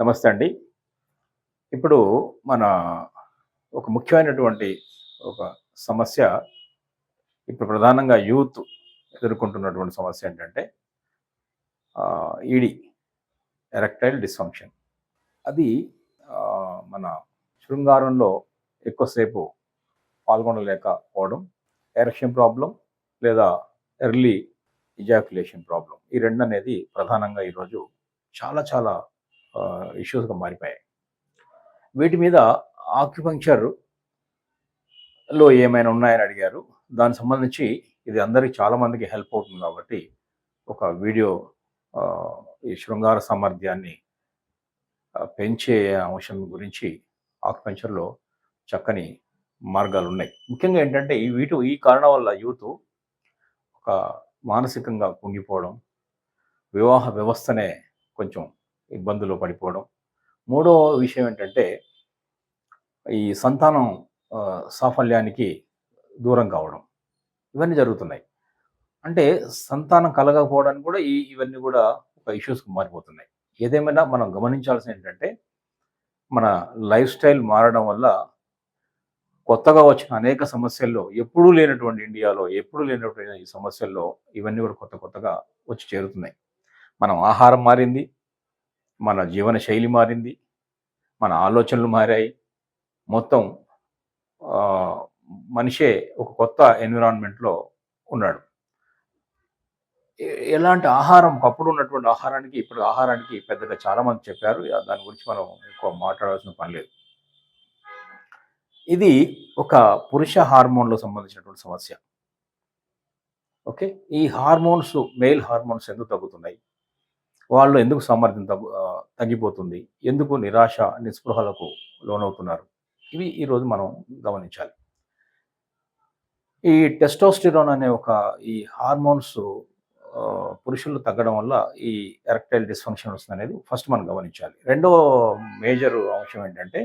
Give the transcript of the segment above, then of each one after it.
నమస్తే అండి. ఇప్పుడు మన ఒక ముఖ్యమైనటువంటి ఒక సమస్య ఇప్పుడు ప్రధానంగా యూత్ ఎదుర్కొంటున్నటువంటి సమస్య ఏంటంటే ఈడీ ఈడి ఎరెక్టైల్ డిస్ఫంక్షన్. అది మన శృంగారంలో ఎక్కువసేపు పాల్గొనలేకపోవడం ఎరక్షన్ ప్రాబ్లం లేదా ఎర్లీ ఇజాక్యులేషన్ ప్రాబ్లం ఈ రెండు అనేది ప్రధానంగా ఈరోజు చాలా చాలా ఇష్యూస్గా మారిపోయాయి. వీటి మీద ఆక్యుపంక్చర్లో ఏమైనా ఉన్నాయని అడిగారు. దానికి సంబంధించి ఇది అందరికి చాలామందికి హెల్ప్ అవుతుంది కాబట్టి ఒక వీడియో ఈ శృంగార సామర్థ్యాన్ని పెంచే అంశం గురించి ఆక్యుపంక్చర్లో చక్కని మార్గాలు ఉన్నాయి. ముఖ్యంగా ఏంటంటే ఈ వీటి ఈ కారణం వల్ల యూత్ ఒక మానసికంగా కుంగిపోవడం వివాహ వ్యవస్థనే కొంచెం ఇబ్బందులు పడిపోవడం. మూడో విషయం ఏంటంటే ఈ సంతానం సాఫల్యానికి దూరం కావడం. ఇవన్నీ జరుగుతున్నాయి. అంటే సంతానం కలగకపోవడానికి కూడా ఈ ఇవన్నీ కూడా ఒక ఇష్యూస్కి మారిపోతున్నాయి. ఏదేమైనా మనం గమనించాల్సిన ఏంటంటే మన లైఫ్ స్టైల్ మారడం వల్ల కొత్తగా వచ్చిన అనేక సమస్యల్లో ఎప్పుడూ లేనటువంటి ఇండియాలో ఎప్పుడూ లేనటువంటి ఈ సమస్యల్లో ఇవన్నీ కూడా కొత్త కొత్తగా వచ్చి చేరుతున్నాయి. మనం ఆహారం మారింది మన జీవన శైలి మారింది మన ఆలోచనలు మారాయి. మొత్తం మనిషే ఒక కొత్త ఎన్విరాన్మెంట్లో ఉన్నాడు. ఎలాంటి ఆహారం అప్పుడు ఉన్నటువంటి ఆహారానికి ఇప్పుడు ఆహారానికి పెద్దగా చాలామంది చెప్పారు. దాని గురించి మనం ఎక్కువ మాట్లాడాల్సిన పని లేదు. ఇది ఒక పురుష హార్మోన్లో సంబంధించినటువంటి సమస్య. ఓకే? ఈ హార్మోన్స్ మెయిల్ హార్మోన్స్ ఎందుకు తగ్గుతున్నాయి? వాళ్ళు ఎందుకు సామర్థ్యం తగ్గు తగ్గిపోతుంది? ఎందుకు నిరాశ నిస్పృహలకు లోనవుతున్నారు? ఇవి ఈరోజు మనం గమనించాలి. ఈ టెస్టోస్టిరోన్ అనే ఒక ఈ హార్మోన్స్ పురుషులు తగ్గడం వల్ల ఈ ఎరక్టైల్ డిస్ఫంక్షన్ వస్తుంది అనేది ఫస్ట్ మనం గమనించాలి. రెండో మేజర్ అంశం ఏంటంటే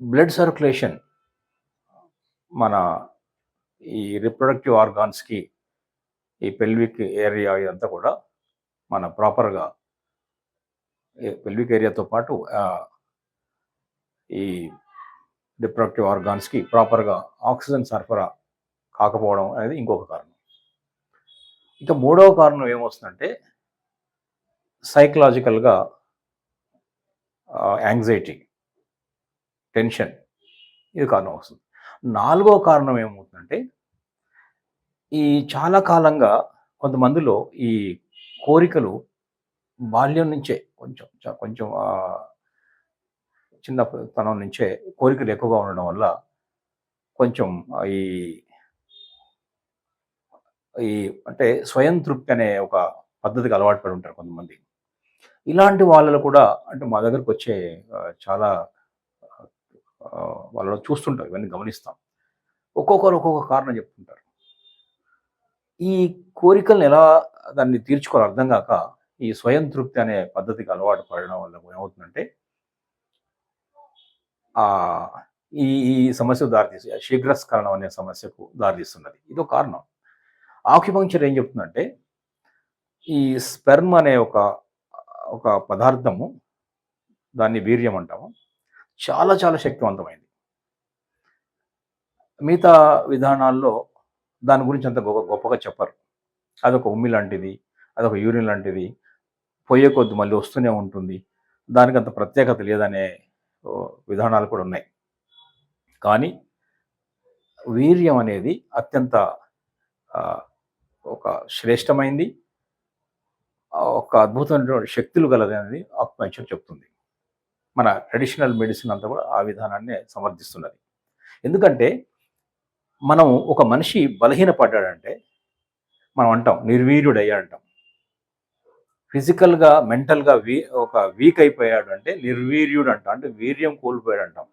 బ్లడ్ సర్క్యులేషన్ మన ఈ రిప్రొడక్టివ్ ఆర్గాన్స్కి ఈ పెల్విక్ ఏరియా ఇదంతా కూడా మన ప్రాపర్గా పెల్విక్ ఏరియాతో పాటు ఈ రిప్రొడక్టివ్ ఆర్గాన్స్కి ప్రాపర్గా ఆక్సిజన్ సరఫరా కాకపోవడం అనేది ఇంకొక కారణం. ఇక మూడవ కారణం ఏమొస్తుందంటే సైకలాజికల్గా యాంగ్జైటీ టెన్షన్ ఇది కారణం వస్తుంది. నాలుగో కారణం ఏమవుతుందంటే ఈ చాలా కాలంగా కొంతమందిలో ఈ కోరికలు బాల్యం నుంచే కొంచెం కొంచెం చిన్నతనం నుంచే కోరికలు ఎక్కువగా ఉండడం వల్ల కొంచెం ఈ ఈ అంటే స్వయం తృప్తి అనే ఒక పద్ధతికి అలవాటు పడి ఉంటారు కొంతమంది. ఇలాంటి వాళ్ళలో కూడా అంటే మా దగ్గరకు వచ్చే చాలా వాళ్ళలో చూస్తుంటాం ఇవన్నీ గమనిస్తాం. ఒక్కొక్కరు ఒక్కొక్క కారణం చెప్తుంటారు. ఈ కోరికలను ఎలా దాన్ని తీర్చుకోవాలి అర్థం కాక ఈ స్వయం తృప్తి అనే పద్ధతికి అలవాటు పడడం వల్ల ఏమవుతుందంటే ఆ ఈ ఈ సమస్యకు దారితీస్తుంది శీఘ్రస్కరణం అనే సమస్యకు దారితీస్తున్నది ఇదో కారణం. ఆక్యుపంక్చర్ ఏం చెప్తుందంటే ఈ స్పెర్మ్ అనే ఒక ఒక పదార్థము దాన్ని వీర్యం అంటాము. చాలా చాలా శక్తివంతమైంది. మిగతా విధానాల్లో దాని గురించి అంత గొప్ప గొప్పగా చెప్పరు. అదొక ఉమ్మి లాంటిది అదొక యూరిన్ లాంటిది పోయే కొద్ది మళ్ళీ వస్తూనే ఉంటుంది. దానికి అంత ప్రత్యేకత లేదనే విధానాలు కూడా ఉన్నాయి. కానీ వీర్యం అనేది అత్యంత ఒక శ్రేష్టమైంది. ఒక అద్భుతమైనటువంటి శక్తులు గలది అనేది ఆక్యుపంక్చర్ చెప్తుంది. మన ట్రెడిషనల్ మెడిసిన్ అంతా కూడా ఆ విధానాన్ని సమర్థిస్తున్నది. ఎందుకంటే మనం ఒక మనిషి బలహీనపడ్డాడంటే మనం అంటాం నిర్వీర్యుడయ్యా అంటాం ఫిజికల్గా మెంటల్గా వీ ఒక వీక్ అయిపోయాడు అంటే నిర్వీర్యుడు అంటాం అంటే వీర్యం కోల్పోయాడు అంటాం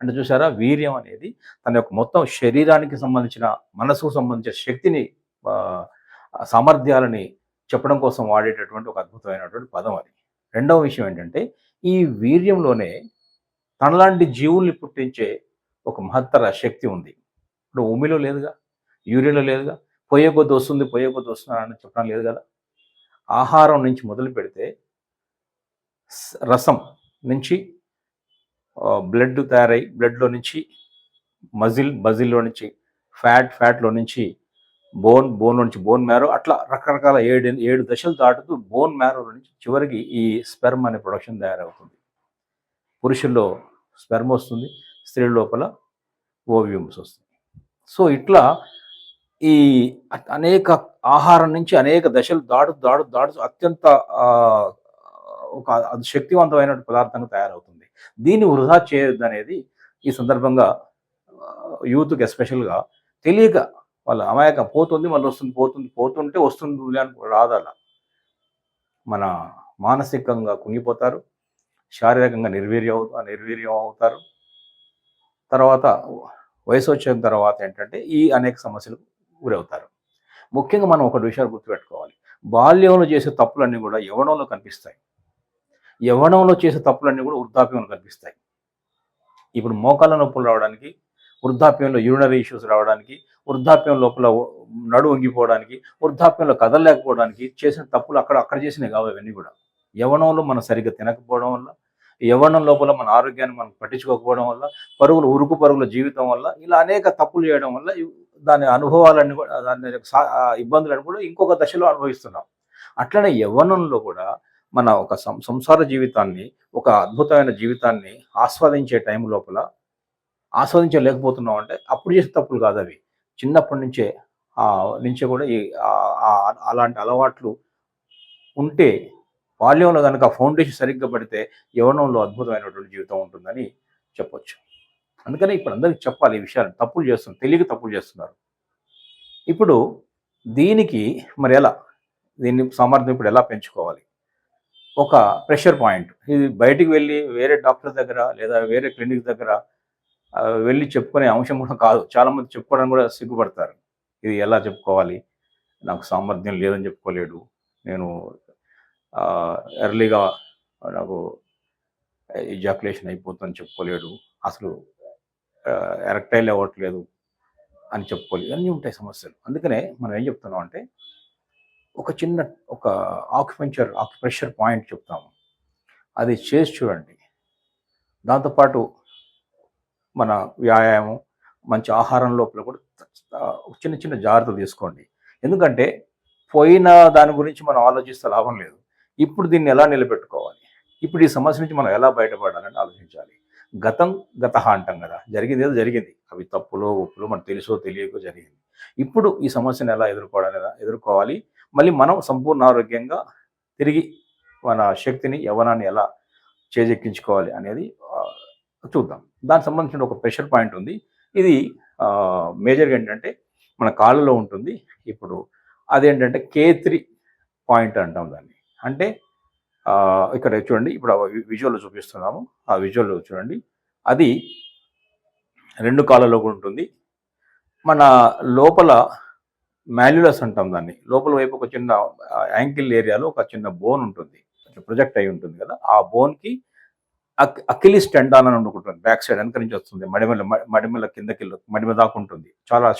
అంటే చూసారా వీర్యం అనేది తన యొక్క మొత్తం శరీరానికి సంబంధించిన మనసుకు సంబంధించిన శక్తిని సామర్థ్యాలని చెప్పడం కోసం వాడేటటువంటి ఒక అద్భుతమైనటువంటి పదం అది. రెండవ విషయం ఏంటంటే ఈ వీర్యంలోనే తనలాంటి జీవుల్ని పుట్టించే ఒక మహత్తర శక్తి ఉంది. ఇప్పుడు ఉమిలో లేదుగా యూరిన్లో లేదుగా పోయే కొద్ది వస్తుంది పోయే కొద్ది వస్తుంది అని చెప్పడం లేదు కదా. ఆహారం నుంచి మొదలు పెడితే రసం నుంచి బ్లడ్ తయారై బ్లడ్లో నుంచి మజిల్ మజిల్లో నుంచి ఫ్యాట్ ఫ్యాట్లో నుంచి బోన్ బోన్ నుంచి బోన్ మ్యారో అట్లా రకరకాల ఏడు ఏడు దశలు దాటుతూ బోన్ మ్యారో నుంచి చివరికి ఈ స్పెర్మ్ అనే ప్రొడక్షన్ తయారవుతుంది. పురుషుల్లో స్పెర్మ్ వస్తుంది స్త్రీ లోపల ఓవియమ్స్ వస్తుంది. సో ఇట్లా ఈ అనేక ఆహారం నుంచి అనేక దశలు దాడు దాడు దాడు అత్యంత ఒక అది శక్తివంతమైన పదార్థంగా తయారవుతుంది. దీన్ని వృధా చేయొద్దు అనేది ఈ సందర్భంగా యూత్కి ఎస్పెషల్గా తెలియక వాళ్ళ అమాయకం పోతుంది మళ్ళీ వస్తుంది పోతుంది పోతుంటే వస్తుంది అని రాదు అలా. మన మానసికంగా కుంగిపోతారు శారీరకంగా నిర్వీర్యం అవుతారు నిర్వీర్యం అవుతారు. తర్వాత వయసు వచ్చిన తర్వాత ఏంటంటే ఈ అనేక సమస్యలకు గురవుతారు. ముఖ్యంగా మనం ఒక విషయాలు గుర్తుపెట్టుకోవాలి. బాల్యంలో చేసే తప్పులన్నీ కూడా యవ్వనంలో కనిపిస్తాయి. యవ్వనంలో చేసే తప్పులన్నీ కూడా వృద్ధాప్యంలో కనిపిస్తాయి. ఇప్పుడు మోకాళ్ళ నొప్పులు రావడానికి వృద్ధాప్యంలో యూరినరీ ఇష్యూస్ రావడానికి వృద్ధాప్యం లోపల నడు వంగిపోవడానికి వృద్ధాప్యంలో కదలలేకపోవడానికి చేసిన తప్పులు అక్కడ అక్కడ చేసినవి కావు ఇవన్నీ కూడా. యవ్వనంలో మనం సరిగ్గా తినకపోవడం వల్ల యవ్వనం లోపల మన ఆరోగ్యాన్ని మనం పట్టించుకోకపోవడం వల్ల పరుగులు ఉరుకు పరుగుల జీవితం వల్ల ఇలా అనేక తప్పులు చేయడం వల్ల దాని అనుభవాలన్నీ కూడా దాని సా- ఇబ్బందులను కూడా ఇంకొక దశలో అనుభవిస్తున్నాం. అట్లనే యవ్వనంలో కూడా మన ఒక సం- సంసార జీవితాన్ని ఒక అద్భుతమైన జీవితాన్ని ఆస్వాదించే టైం లోపల ఆస్వాదించలేకపోతున్నాం అంటే అప్పుడు చేసే తప్పులు కాదు అవి. చిన్నప్పటి నుంచే ఆ నుంచే కూడా ఈ అలాంటి అలవాట్లు ఉంటే బాల్యంలో కనుక ఫౌండేషన్ సరిగ్గా పడితే యవనంలో అద్భుతమైనటువంటి జీవితం ఉంటుందని చెప్పొచ్చు. అందుకని ఇప్పుడు అందరికీ చెప్పాలి ఈ విషయాలు. తప్పులు చేస్తున్నారు. తెలియక తప్పులు చేస్తున్నారు. ఇప్పుడు దీనికి మరి ఎలా? దీన్ని సామర్థ్యం ఇప్పుడు ఎలా పెంచుకోవాలి? ఒక ప్రెషర్ పాయింట్. ఇది బయటికి వెళ్ళి వేరే డాక్టర్ దగ్గర లేదా వేరే క్లినిక్ దగ్గర వెళ్ళి చెప్పుకునే అంశం కూడా కాదు. చాలామంది చెప్పుకోవడం చెప్పుకోవడానికి కూడా సిగ్గుపడతారు. ఇది ఎలా చెప్పుకోవాలి? నాకు సామర్థ్యం లేదని చెప్పుకోలేడు. నేను ఎర్లీగా నాకు ఇజాకులేషన్ అయిపోతుందని చెప్పుకోలేడు. అసలు ఎరక్టైల్ అవ్వట్లేదు అని చెప్పుకోలేదు అన్నీ ఉంటాయి సమస్యలు. అందుకనే మనం ఏం చెప్తున్నాం అంటే ఒక చిన్న ఒక ఆక్యుపెంచర్ ఆక్యుప్రెషర్ పాయింట్ చెప్తాము. అది చేసి చూడండి. దాంతోపాటు మన వ్యాయామం మంచి ఆహారం లోపల కూడా చిన్న చిన్న జాగ్రత్తలు తీసుకోండి. ఎందుకంటే పోయిన దాని గురించి మనం ఆలోచిస్తే లాభం లేదు. ఇప్పుడు దీన్ని ఎలా నిలబెట్టుకోవాలి? ఇప్పుడు ఈ సమస్య నుంచి మనం ఎలా బయటపడాలని ఆలోచించాలి? గతం గత అంటాం కదా జరిగింది ఏదో జరిగింది. అవి తప్పులో ఒప్పులో మనకు తెలుసో తెలియకో జరిగింది. ఇప్పుడు ఈ సమస్యను ఎలా ఎదుర్కోవడానికి ఎదుర్కోవాలి? మళ్ళీ మనం సంపూర్ణ ఆరోగ్యంగా తిరిగి మన శక్తిని యవనాన్ని ఎలా చేజెక్కించుకోవాలి అనేది చూద్దాం. దానికి సంబంధించిన ఒక ప్రెషర్ పాయింట్ ఉంది. ఇది మేజర్గా ఏంటంటే మన కాళ్ళలో ఉంటుంది. ఇప్పుడు అదేంటంటే కే త్రీ పాయింట్ అంటాం దాన్ని. అంటే ఇక్కడ చూడండి ఇప్పుడు విజువల్ చూపిస్తున్నాము. ఆ విజువల్ చూడండి. అది రెండు కాళ్ళలో కూడా ఉంటుంది. మన లోపల మాల్యులస్ అంటాం దాన్ని. లోపల వైపు ఒక చిన్న యాంకిల్ ఏరియాలో ఒక చిన్న బోన్ ఉంటుంది. ప్రొజెక్ట్ అయి ఉంటుంది కదా. ఆ బోన్కి అకిలిస్ టెండాన్ అని ఉంటుంది. బ్యాక్ సైడ్ వెనక నుంచి వస్తుంది. మడిమల మడిమల కిందకి మడిమ దాకా ఉంటుంది. చాలా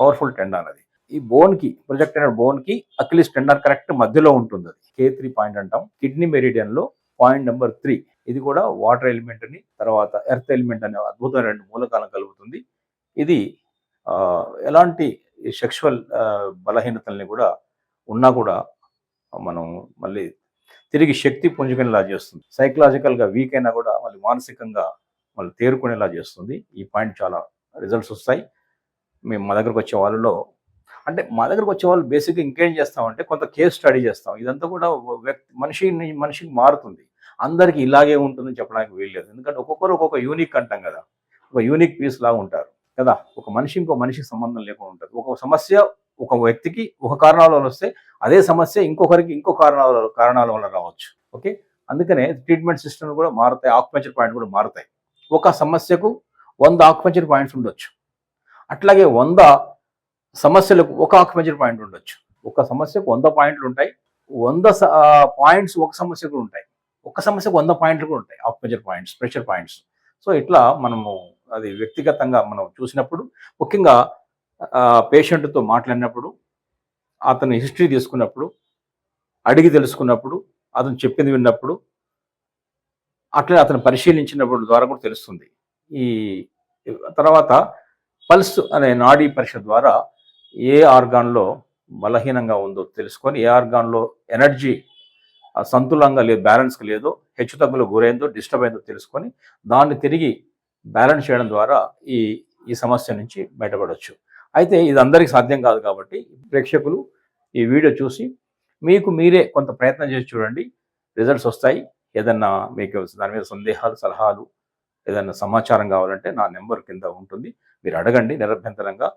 పవర్ఫుల్ టెండాన్ అది. ఈ బోన్కి ప్రొజెక్ట్ అయిన బోన్కి అకిలిస్ టెండర్ కరెక్ట్ మధ్యలో ఉంటుంది అది. కే త్రీ పాయింట్ అంటాం. కిడ్నీ మెరిడియన్లో పాయింట్ నెంబర్ త్రీ ఇది కూడా వాటర్ ఎలిమెంట్ అని తర్వాత ఎర్త్ ఎలిమెంట్ అనే అద్భుతమైన రెండు మూలకాలను కలుగుతుంది ఇది ఎలాంటి సెక్షువల్ బలహీనతల్ని కూడా ఉన్నా కూడా మనం మళ్ళీ తిరిగి శక్తి పుంజుకునేలా చేస్తుంది. సైకలాజికల్గా వీక్ అయినా కూడా మళ్ళీ మానసికంగా మళ్ళీ తేరుకునేలా చేస్తుంది. ఈ పాయింట్ చాలా రిజల్ట్స్ వస్తాయి. మేము మా దగ్గరకు వచ్చే వాళ్ళలో అంటే మా దగ్గరకు వచ్చే వాళ్ళు బేసిక్గా ఇంకేం చేస్తామంటే కొంత కేస్ స్టడీ చేస్తాం. ఇదంతా కూడా వ్యక్తి మనిషి మనిషికి మారుతుంది. అందరికీ ఇలాగే ఉంటుందని చెప్పడానికి వీల్లేదు. ఎందుకంటే ఒక్కొక్కరు ఒక్కొక్క యూనిక్ అంటాం కదా. ఒక యూనిక్ పీస్ లాగా ఉంటారు. కదా? ఒక మనిషి ఇంకో మనిషికి సంబంధం లేకుండా ఉంటుంది. ఒక సమస్య ఒక వ్యక్తికి ఒక కారణాల వల్ల వస్తే అదే సమస్య ఇంకొకరికి ఇంకో కారణాల కారణాల వల్ల రావచ్చు. ఓకే? అందుకనే ట్రీట్మెంట్ సిస్టమ్ కూడా మారుతాయి. ఆక్యుపెంచర్ పాయింట్ కూడా మారుతాయి. ఒక సమస్యకు వంద ఆక్యుపెంచర్ పాయింట్స్ ఉండొచ్చు. అట్లాగే వంద సమస్యలకు ఒక ఆక్యుపెంచర్ పాయింట్ ఉండొచ్చు. ఒక సమస్యకు వంద పాయింట్లు ఉంటాయి. వంద పాయింట్స్ ఒక సమస్యకు ఉంటాయి. ఒక సమస్యకు వంద పాయింట్లు కూడా ఉంటాయి. Acupuncture points pressure points. So ఇట్లా మనము అది వ్యక్తిగతంగా మనం చూసినప్పుడు ముఖ్యంగా పేషెంట్తో మాట్లాడినప్పుడు అతని హిస్టరీ తీసుకున్నప్పుడు అడిగి తెలుసుకున్నప్పుడు అతను చెప్పింది విన్నప్పుడు అట్లే అతను పరిశీలించినప్పుడు ద్వారా కూడా తెలుస్తుంది. ఈ తర్వాత పల్స్ అనే నాడీ పరీక్ష ద్వారా ఏ ఆర్గాన్లో బలహీనంగా ఉందో తెలుసుకొని ఏ ఆర్గాన్లో ఎనర్జీ సంతులంగా లేదు బ్యాలెన్స్కి లేదో హెచ్చు తగ్గులు గురైందో డిస్టర్బ్ అయిందో తెలుసుకొని దాన్ని తిరిగి బ్యాలెన్స్ చేయడం ద్వారా ఈ ఈ సమస్య నుంచి బయటపడవచ్చు అయితే ఇది అందరికీ సాధ్యం కాదు కాబట్టి ప్రేక్షకులు ఈ వీడియో చూసి మీకు మీరే కొంత ప్రయత్నం చేసి చూడండి రిజల్ట్స్ వస్తాయి. ఏదన్నా మీకు దాని మీద సందేహాలు సలహాలు ఏదన్నా సమాచారం కావాలంటే నా నెంబర్ కింద ఉంటుంది. మీరు అడగండి నిరభ్యంతరంగా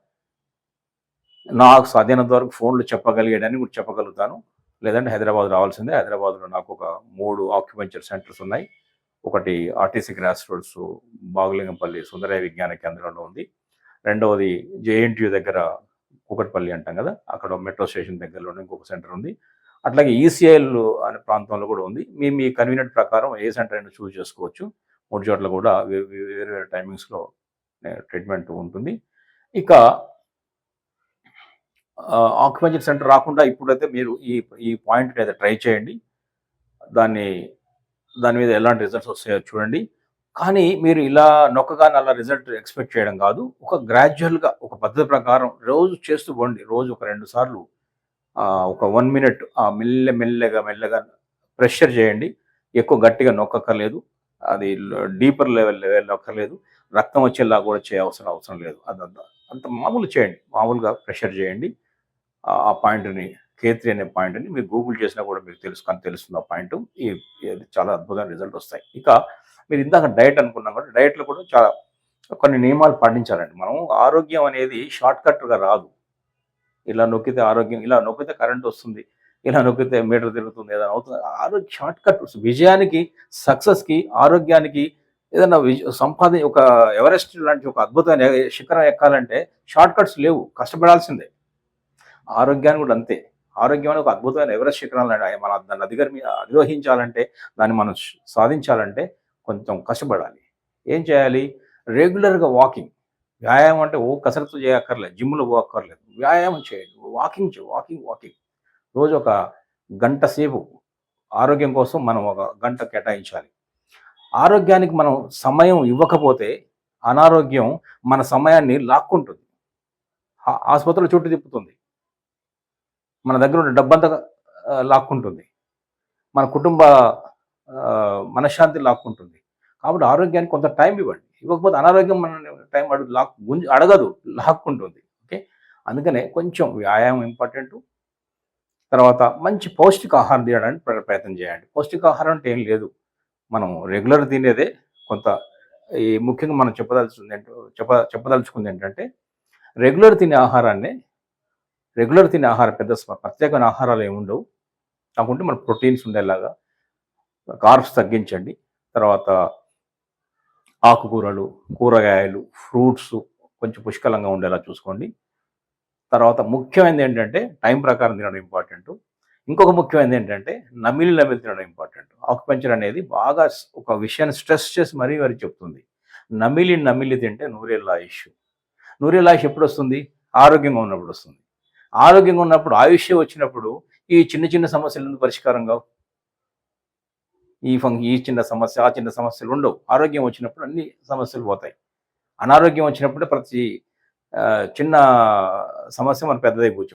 నాకు సాధ్యమైనంత వరకు ఫోన్లు చెప్పగలిగాడని కూడా చెప్పగలుగుతాను. లేదంటే హైదరాబాద్ రావాల్సిందే. హైదరాబాద్లో నాకు ఒక మూడు ఆక్యుపెంచర్ సెంటర్స్ ఉన్నాయి. ఒకటి RTC cross roads Baghlingampally Sundarayya Vignana కేంద్రంలో ఉంది. రెండవది జేఎన్టీయూ దగ్గర కూకట్పల్లి అంటాం కదా అక్కడ మెట్రో స్టేషన్ దగ్గరలో ఇంకొక సెంటర్ ఉంది. అట్లాగే ఈసీఐఎల్ అనే ప్రాంతంలో కూడా ఉంది. మీ మీ కన్వీనియంట్ ప్రకారం ఏ సెంటర్ అయినా చూస్ చేసుకోవచ్చు. మూడు చోట్ల కూడా వేరు వేరు టైమింగ్స్లో ట్రీట్మెంట్ ఉంటుంది. ఇక ఆక్యుపెంచర్ సెంటర్ రాకుండా ఇప్పుడైతే మీరు ఈ ఈ పాయింట్ అయితే ట్రై చేయండి. దాన్ని దాని మీద ఎలాంటి రిజల్ట్స్ వస్తాయో చూడండి. కానీ మీరు ఇలా నొక్కగానే అలా రిజల్ట్ ఎక్స్పెక్ట్ చేయడం కాదు. ఒక గ్రాడ్యువల్గా ఒక పద్ధతి ప్రకారం రోజు చేస్తూ పోండి. రోజు ఒక రెండు సార్లు ఒక వన్ మినిట్ మెల్ల మెల్లగా మెల్లగా ప్రెషర్ చేయండి. ఎక్కువ గట్టిగా నొక్కక్కర్లేదు. అది డీపర్ లెవెల్ లెవెల్ నొక్కర్లేదు. రక్తం వచ్చేలా కూడా చేయవసరం అవసరం లేదు. అదంతా అంత మామూలు చేయండి. మామూలుగా ప్రెషర్ చేయండి. ఆ పాయింట్ని కేత్రి అనే పాయింట్ని మీరు గూగుల్ చేసినా కూడా మీకు తెలుసుకొని తెలుస్తుంది ఆ పాయింట్. ఈ చాలా అద్భుతమైన రిజల్ట్ వస్తాయి. ఇక మీరు ఇందాక డయట్ అనుకున్నాం కూడా డయట్లో కూడా చాలా కొన్ని నియమాలు పాటించాలండి. మనం ఆరోగ్యం అనేది షార్ట్ కట్గా రాదు. ఇలా నొక్కితే ఆరోగ్యం ఇలా నొక్కితే కరెంట్ వస్తుంది ఇలా నొక్కితే మీటర్ తిరుగుతుంది ఏదైనా అవుతుంది. ఆరోగ్య షార్ట్ కట్ విజయానికి సక్సెస్కి ఆరోగ్యానికి ఏదైనా సంపాద ఒక ఎవరెస్ట్ లాంటి ఒక అద్భుతమైన శిఖరం ఎక్కాలంటే షార్ట్ కట్స్ లేవు. కష్టపడాల్సిందే. ఆరోగ్యాన్ని కూడా అంతే. ఆరోగ్యం అనేది ఒక అద్భుతమైన ఎవరెస్ట్ శిఖరాలు మన దాన్ని అధిగర్ అధిరోహించాలంటే దాన్ని మనం సాధించాలంటే కొంచెం కష్టపడాలి. ఏం చేయాలి? రెగ్యులర్గా వాకింగ్. వ్యాయామం అంటే ఓ కసరత్తు చేయక్కర్లేదు జిమ్లో పోక్కర్లేదు వ్యాయామం చేయండి. వాకింగ్ చేయ వాకింగ్ వాకింగ్. రోజు ఒక గంట సేపు ఆరోగ్యం కోసం మనం ఒక గంట కేటాయించాలి. ఆరోగ్యానికి మనం సమయం ఇవ్వకపోతే అనారోగ్యం మన సమయాన్ని లాక్కుంటుంది. ఆసుపత్రిలో చుట్టూ తిప్పుతుంది. మన దగ్గర ఉన్న డబ్బంతా లాక్కుంటుంది. మన కుటుంబ మనశ్శాంతి లాక్కుంటుంది. కాబట్టి ఆరోగ్యానికి కొంత టైం ఇవ్వండి. ఇవ్వకపోతే అనారోగ్యం మన టైం అడుగు లాక్ గుంజి అడగదు లాక్కుంటుంది. ఓకే? అందుకనే కొంచెం వ్యాయామం ఇంపార్టెంట్. తర్వాత మంచి పౌష్టికాహారం తినడానికి ప్రయత్నం చేయండి. పౌష్టికాహారం అంటే ఏం లేదు. మనం రెగ్యులర్ తినేదే కొంత ఈ ముఖ్యంగా మనం చెప్పదలుచుకుంది చెప్ప చెప్పదలుచుకుంది ఏంటంటే రెగ్యులర్ తినే ఆహారాన్ని రెగ్యులర్ తినే ఆహారం పెద్ద ప్రత్యేకమైన ఆహారాలు ఏమి ఉండవు. కాకుంటే మన ప్రోటీన్స్ ఉండేలాగా కార్బ్స్ తగ్గించండి. తర్వాత ఆకుకూరలు కూరగాయలు ఫ్రూట్స్ కొంచెం పుష్కలంగా ఉండేలా చూసుకోండి. తర్వాత ముఖ్యమైనది ఏంటంటే టైం ప్రకారం తినడం ఇంపార్టెంట్. ఇంకొక ముఖ్యమైనది ఏంటంటే నమిలి నమిలి తినడం ఇంపార్టెంట్. ఆకుపెంచర్ అనేది బాగా ఒక విషయాన్ని స్ట్రెస్ చేసి మరీ మరీ చెప్తుంది. నమిలి నమిలి తింటే నూరేళ్ళ ఆయుష్ నూరేళ్ళ ఆయుష్ ఎప్పుడు వస్తుంది ఆరోగ్యంగా ఉన్నప్పుడు వస్తుంది ఆరోగ్యంగా ఉన్నప్పుడు ఆయుష్ వచ్చినప్పుడు ఈ చిన్న చిన్న సమస్యలను పరిష్కారంగా ఈ ఫంక్ ఈ చిన్న సమస్య ఆ చిన్న సమస్యలు ఉండవు. ఆరోగ్యం వచ్చినప్పుడు అన్ని సమస్యలు పోతాయి. అనారోగ్యం వచ్చినప్పుడు ప్రతి చిన్న సమస్య మన పెద్దదైపోవచ్చు.